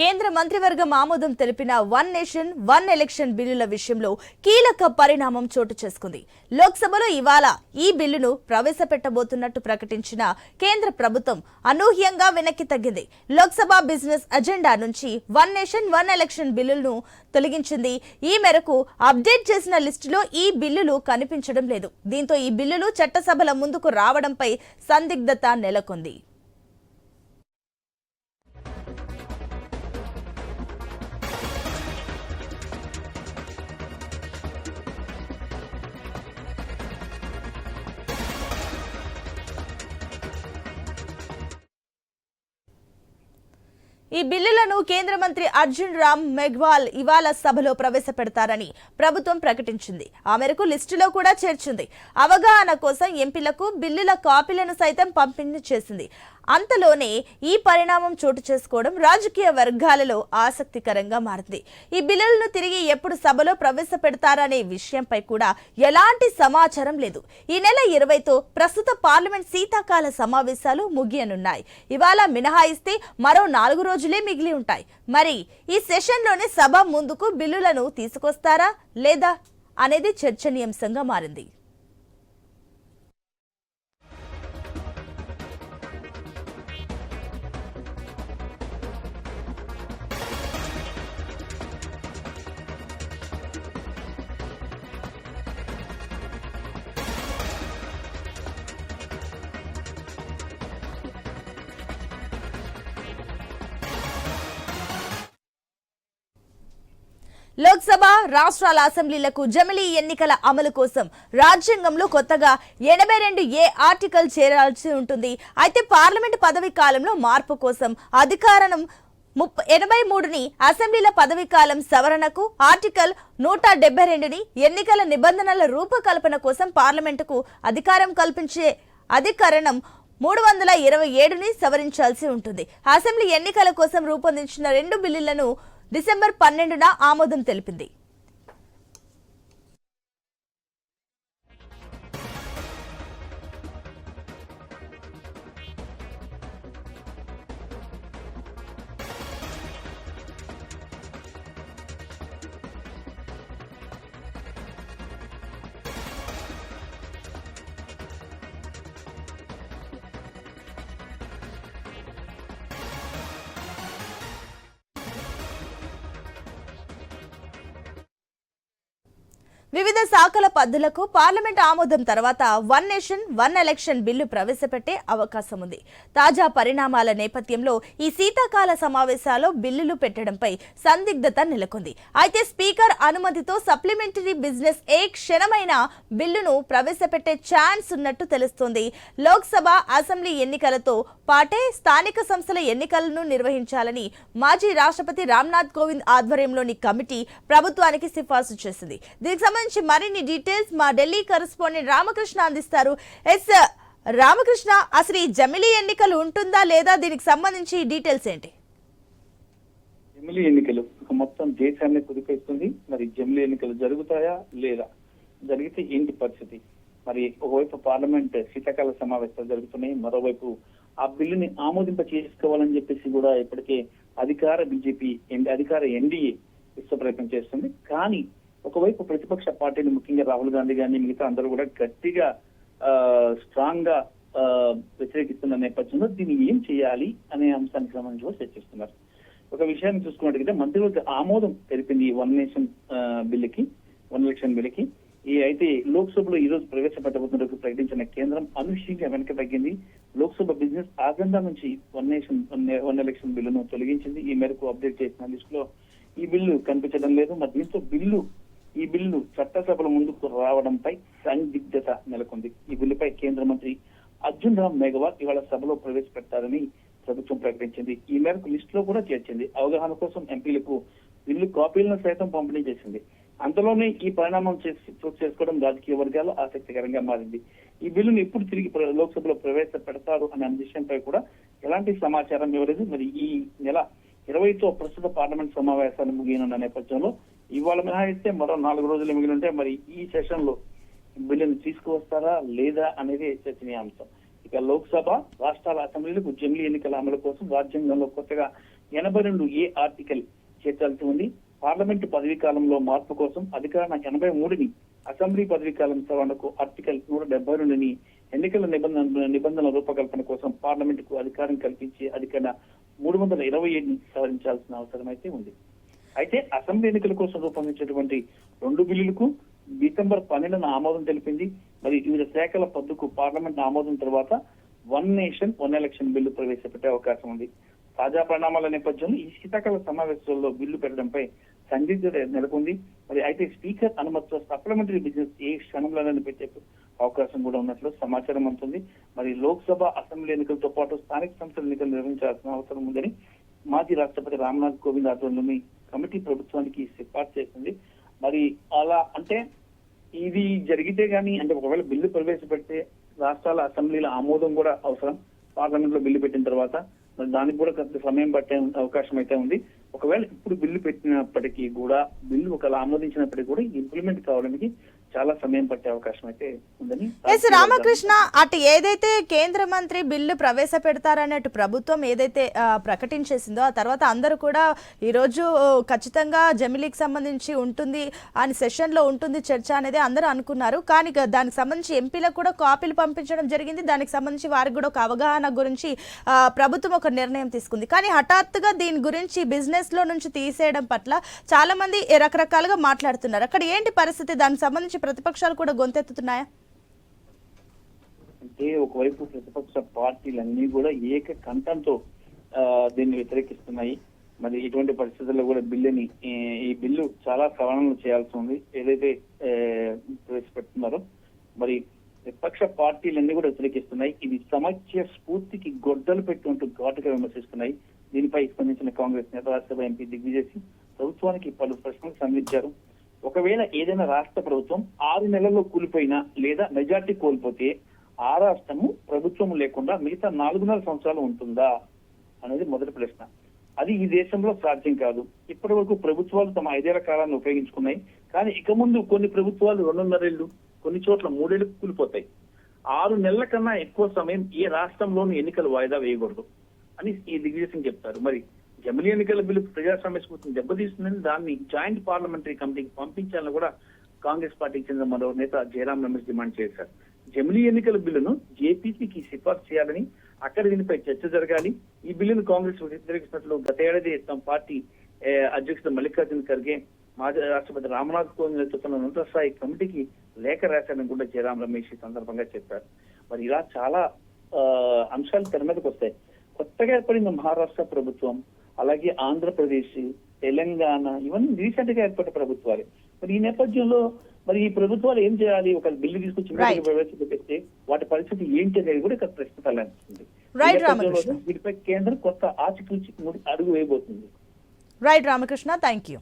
కేంద్ర మంత్రివర్గం ఆమోదం తెలిపిన వన్ నేషన్ వన్ ఎలక్షన్ బిల్లుల విషయంలో కీలక పరిణామం చోటు చేసుకుంది. లోక్సభలో ఇవాళ ఈ బిల్లును ప్రవేశపెట్టబోతున్నట్టు ప్రకటించిన కేంద్ర ప్రభుత్వం అనూహ్యంగా వెనక్కి తగ్గింది. లోక్సభ బిజినెస్ అజెండా నుంచి వన్ నేషన్ వన్ ఎలక్షన్ బిల్లులను తొలగించింది. ఈ మేరకు అప్డేట్ చేసిన లిస్టులో ఈ బిల్లులు కనిపించడం లేదు. దీంతో ఈ బిల్లులు చట్టసభల ముందుకు రావడంపై సందిగ్ధత నెలకొంది. ఈ బిల్లులను కేంద్ర మంత్రి అర్జున్ రామ్ మెఘ్వాల్ ఇవాళ సభలో ప్రవేశపెడతారని ప్రభుత్వం ప్రకటించింది. ఆ మేరకు లిస్టులో కూడా చేర్చింది. అవగాహన కోసం ఎంపీలకు బిల్లుల కాపీలను సైతం పంపిణీ చేసింది. అంతలోనే ఈ పరిణామం చోటు చేసుకోవడం రాజకీయ వర్గాలలో ఆసక్తికరంగా మారింది. ఈ బిల్లులను తిరిగి ఎప్పుడు సభలో ప్రవేశపెడతారనే విషయంపై కూడా ఎలాంటి సమాచారం లేదు. ఈ నెల ఇరవైతో ప్రస్తుత పార్లమెంట్ శీతాకాల సమావేశాలు ముగియనున్నాయి. ఇవాళ మినహాయిస్తే మరో నాలుగు రోజులు మిగిలి ఉంటాయి. మరి ఈ సెషన్లోనే సభ ముందుకు బిల్లులను తీసుకొస్తారా లేదా అనేది చర్చనీయాంశంగా మారింది. లోక్సభ రాష్ట్రాల అసెంబ్లీలకు జమిలీ ఎన్నికల అమలు కోసం రాజ్యాంగంలో కొత్తగా ఎనభై రెండు ఏ ఆర్టికల్ చేరాల్సి ఉంటుంది. అయితే పార్లమెంటు పదవీ కాలంలో మార్పు కోసం అధికారం ముప్పై ఎనభై మూడుని అసెంబ్లీల పదవీకాలం సవరణకు ఆర్టికల్ నూట డెబ్బై రెండుని ఎన్నికల నిబంధనల రూపకల్పన కోసం పార్లమెంటుకు అధికారం కల్పించే అధికరణం మూడు వందల ఇరవై ఏడుని సవరించాల్సి ఉంటుంది. అసెంబ్లీ ఎన్నికల కోసం రూపొందించిన రెండు బిల్లులను డిసెంబర్ పన్నెండున ఆమోదం తెలిపింది. వివిధ శాఖల పద్దులకు పార్లమెంట్ ఆమోదం తర్వాత one nation one election bill ప్రవేశపెట్టే అవకాశం ఉంది. తాజా పరిణామాల నేపథ్యంలో ఈ శీతాకాల సమావేశాల్లో బిల్లులు పెట్టడంపై సందిగ్ధత నెలకొంది. అయితే స్పీకర్ అనుమతితో సప్లిమెంటరీ బిజినెస్ ఏ క్షణమైన బిల్లును ప్రవేశపెట్టే ఛాన్స్ ఉన్నట్టు తెలుస్తోంది. లోక్సభ అసెంబ్లీ ఎన్నికలతో పాటే స్థానిక సంస్థల ఎన్నికలను నిర్వహించాలని మాజీ రాష్ట్రపతి రామ్నాథ్ కోవింద్ ఆధ్వర్యంలోని కమిటీ ప్రభుత్వానికి సిఫార్సు చేసింది. దీనికి సంబంధించి మరిన్ని డీటెయిల్స్ మా ఢిల్లీ కరెస్పాండెంట్ రామకృష్ణ అందిస్తారు. ఎస్ రామకృష్ణ అసలు ఈ జమిలీ ఎన్నికలు ఉంటుందా లేదా? దీనికి సంబంధించి డీటెయిల్స్ ఏంటి? జమిలీ ఎన్నికలు మొత్తం దేశాన్ని కుదిపేస్తుంది. మరి జమిలీ ఎన్నికలు జరుగుతాయా లేదా? జరిగితే ఏంటి పరిస్థితి? మరి ఒకవైపు పార్లమెంట్ శీతాకాల సమావేశాలు జరుగుతున్నాయి. మరోవైపు ఆ బిల్లుని ఆమోదింప చేసుకోవాలని చెప్పేసి కూడా ఇప్పటికే అధికార బీజేపీ అధికార ఎన్డీఏ విశ్వ ప్రయత్నం చేస్తుంది. కానీ ఒకవైపు ప్రతిపక్ష పార్టీలు ముఖ్యంగా రాహుల్ గాంధీ గారిని మిగతా అందరూ కూడా గట్టిగా స్ట్రాంగ్గా ఆ, వ్యతిరేకిస్తున్న నేపథ్యంలో దీన్ని ఏం చేయాలి అనే అంశానికి సంబంధించి కూడా చర్చిస్తున్నారు. ఒక విషయాన్ని చూసుకున్నట్టుగా మంత్రివర్గ ఆమోదం తెలిపింది ఈ వన్ నేషన్ బిల్లుకి వన్ ఎలక్షన్ బిల్లుకి. ఈ అయితే లోక్సభలో ఈ రోజు ప్రవేశపెట్టబోతున్నట్టు ప్రకటించిన కేంద్రం అనూహ్యంగా వెనక తగ్గింది. లోక్సభ బిజినెస్ ఆజెండా నుంచి వన్ నేషన్ వన్ ఎలక్షన్ బిల్లును తొలగించింది. ఈ మేరకు అప్డేట్ చేసిన లిస్ట్లో ఈ బిల్లు కనిపించడం లేదు. మరి దీంతో బిల్లు ఈ బిల్లు చట్టసభల ముందుకు రావడంపై సందిగ్ధత నెలకొంది. ఈ బిల్లుపై కేంద్ర మంత్రి అర్జున్ రామ్ మేఘవాల్ ఇవాళ సభలో ప్రవేశపెట్టారని ప్రభుత్వం ప్రకటించింది. ఈ మేరకు లిస్ట్లో కూడా చేర్చింది. అవగాహన కోసం ఎంపీలకు బిల్లు కాపీలను సైతం పంపిణీ చేసింది. అంతలోనే ఈ పరిణామం చోటు చేసుకోవడం రాజకీయ వర్గాల్లో ఆసక్తికరంగా మారింది. ఈ బిల్లును ఎప్పుడు తిరిగి లోక్సభలో ప్రవేశపెడతారు అనే విషయంపై కూడా ఎలాంటి సమాచారం ఇవ్వలేదు. మరి ఈ నెల ఇరవైతో ప్రస్తుత పార్లమెంట్ సమావేశాలు ముగియనున్న నేపథ్యంలో ఇవాళ మినహాయిస్తే మరో నాలుగు రోజులు మిగిలి ఉంటే మరి ఈ సెషన్లో బిల్లును తీసుకువస్తారా లేదా అనేది చర్చనీయాంశం. ఇక లోక్సభ రాష్ట్రాల అసెంబ్లీలకు జమిలీ ఎన్నికల అమలు కోసం రాజ్యాంగంలో కొత్తగా ఎనభై రెండు ఏ ఆర్టికల్ చేర్చాల్సి ఉంది. పార్లమెంటు పదవీ కాలంలో మార్పు కోసం అధికార ఎనభై మూడుని అసెంబ్లీ పదవీ కాలం సవరణకు ఆర్టికల్ నూట డెబ్బై రెండుని ఎన్నికల నిబంధన నిబంధనల రూపకల్పన కోసం పార్లమెంటుకు అధికారం కల్పించి అధికార మూడు వందల ఇరవై ఏడుని సవరించాల్సిన అవసరం అయితే ఉంది. అయితే అసెంబ్లీ ఎన్నికల కోసం రూపొందించినటువంటి రెండు బిల్లులకు డిసెంబర్ పన్నెండున ఆమోదం తెలిపింది. మరి వివిధ శాఖల పద్దుకు పార్లమెంట్ ఆమోదం తర్వాత one nation one election bill ప్రవేశపెట్టే అవకాశం ఉంది. తాజా పరిణామాల నేపథ్యంలో ఈ శీతాకాల సమావేశంలో బిల్లు పెట్టడంపై సందిగ్ధత నెలకొంది. మరి అయితే స్పీకర్ అనుమతితో సప్లిమెంటరీ బిజినెస్ ఏ క్షణంలోనే పెట్టే అవకాశం కూడా ఉన్నట్లు సమాచారం అందుతుంది. మరి లోక్సభ అసెంబ్లీ ఎన్నికలతో పాటు స్థానిక సంస్థల ఎన్నికలు నిర్వహించాల్సిన అవసరం ఉందని మాజీ రాష్ట్రపతి రామ్నాథ్ కోవింద్ ఆధ్వర్యంలోని కమిటీ ప్రభుత్వానికి సిఫార్సు చేసింది. మరి అలా అంటే ఇది జరిగితే కానీ అంటే ఒకవేళ బిల్లు ప్రవేశపెడితే రాష్ట్రాల అసెంబ్లీల ఆమోదం కూడా అవసరం. పార్లమెంట్లో బిల్లు పెట్టిన తర్వాత మరి దానికి కూడా కొంత సమయం పట్టే అవకాశం అయితే ఉంది. ఒకవేళ ఇప్పుడు బిల్లు పెట్టినప్పటికీ కూడా బిల్లు ఒకవేళ ఆమోదించినప్పటికీ కూడా ఇంప్లిమెంట్ కావడానికి చాలా సమయం పట్టే అవకాశం అయితే ఉందని ఎస్ రామకృష్ణ అటు ఏదైతే కేంద్ర మంత్రి బిల్లు ప్రవేశపెడతారన్నట్టు ప్రభుత్వం ఏదైతే ప్రకటించేసిందో ఆ తర్వాత అందరూ కూడా ఈరోజు ఖచ్చితంగా జమిలీకి సంబంధించి ఉంటుంది అని సెషన్లో ఉంటుంది చర్చ అనేది అందరూ అనుకున్నారు. కానీ దానికి సంబంధించి ఎంపీలకు కూడా కాపీలు పంపించడం జరిగింది. దానికి సంబంధించి వారికి కూడా ఒక అవగాహన గురించి ప్రభుత్వం ఒక నిర్ణయం తీసుకుంది. కానీ హఠాత్తుగా దీని గురించి బిజినెస్లో నుంచి తీసేయడం పట్ల చాలా మంది రకరకాలుగా మాట్లాడుతున్నారు. అక్కడ ఏంటి పరిస్థితి? దానికి సంబంధించి ప్రతిపక్షాలు కూడా గొంతెత్తుతున్నాయా? అంటే ఒకవైపు ప్రతిపక్ష పార్టీలన్నీ కూడా ఏక కంఠంతో దీన్ని వ్యతిరేకిస్తున్నాయి. మరి ఇటువంటి పరిస్థితుల్లో కూడా బిల్లుని ఈ బిల్లు చాలా సవరణలు చేయాల్సి ఉంది. ఏదైతే ప్రవేశపెడుతున్నారో మరి విపక్ష పార్టీలన్నీ కూడా వ్యతిరేకిస్తున్నాయి. ఇది సమైక్య స్ఫూర్తికి గొడ్డలు పెట్టుకుంటూ ఘాటుగా విమర్శిస్తున్నాయి. దీనిపై స్పందించిన కాంగ్రెస్ నేత రాజ్యసభ ఎంపీ దిగ్విజయ్ సింగ్ ప్రభుత్వానికి పలు ప్రశ్నలు సంధించారు ఒకవేళ ఏదైనా రాష్ట్ర ప్రభుత్వం ఆరు నెలల్లో కూలిపోయినా లేదా మెజార్టీ కోల్పోతే ఆ రాష్ట్రము ప్రభుత్వం లేకుండా మిగతా నాలుగున్నర సంవత్సరాలు ఉంటుందా అనేది మొదటి ప్రశ్న. అది ఈ దేశంలో సాధ్యం కాదు. ఇప్పటి వరకు ప్రభుత్వాలు తమ ఐదేళ్ళ కాలాన్ని ఉపయోగించుకున్నాయి. కానీ ఇక ముందు కొన్ని ప్రభుత్వాలు రెండున్నరేళ్ళు కొన్ని చోట్ల మూడేళ్ళు కూలిపోతాయి. ఆరు నెలల కన్నా ఎక్కువ సమయం ఏ రాష్ట్రంలోనూ ఎన్నికలు వాయిదా వేయకూడదు అని ఈ దిగ్విజయ్ సింగ్ చెప్తారు. మరి జమిలీ ఎన్నికల బిల్లు ప్రజాస్వామ్య స్ఫూర్తిని దెబ్బతీస్తుందని దాన్ని జాయింట్ పార్లమెంటరీ కమిటీకి పంపించాలని కూడా కాంగ్రెస్ పార్టీకి చెందిన మరో నేత జయరాం రమేష్ డిమాండ్ చేశారు. జమిలీ ఎన్నికల బిల్లును జేపీసీకి సిఫార్సు చేయాలని అక్కడ దీనిపై చర్చ జరగాలి. ఈ బిల్లును కాంగ్రెస్ వ్యతిరేకిస్తున్నట్లు గత ఏడాది తమ పార్టీ అధ్యక్షుడు మల్లికార్జున ఖర్గే మాజీ రాష్ట్రపతి రామ్నాథ్ కోవింద్ నేతృత్వంలో ఉన్నత స్థాయి కమిటీకి లేఖ రాశారని కూడా జయరాం రమేష్ ఈ సందర్భంగా చెప్పారు. మరి ఇలా చాలా ఆ, అంశాలు తెర మీదకి వస్తాయి. కొత్తగా ఏర్పడిన మహారాష్ట్ర ప్రభుత్వం అలాగే ఆంధ్రప్రదేశ్ తెలంగాణ ఇవన్నీ రీసెంట్గా ఏర్పడిన ప్రభుత్వాలే. మరి ఈ నేపథ్యంలో మరి ఈ ప్రభుత్వాలు ఏం చేయాలి? ఒక బిల్లు తీసుకొచ్చి ప్రవేశపెడితే వాటి పరిస్థితి ఏంటి అనేది కూడా ఇక్కడ ప్రశ్న రామకృష్ణ. వీటిపై కేంద్రం కొత్త ఆచితూచి అడుగు వేయబోతుంది. రైట్ రామకృష్ణ. Thank you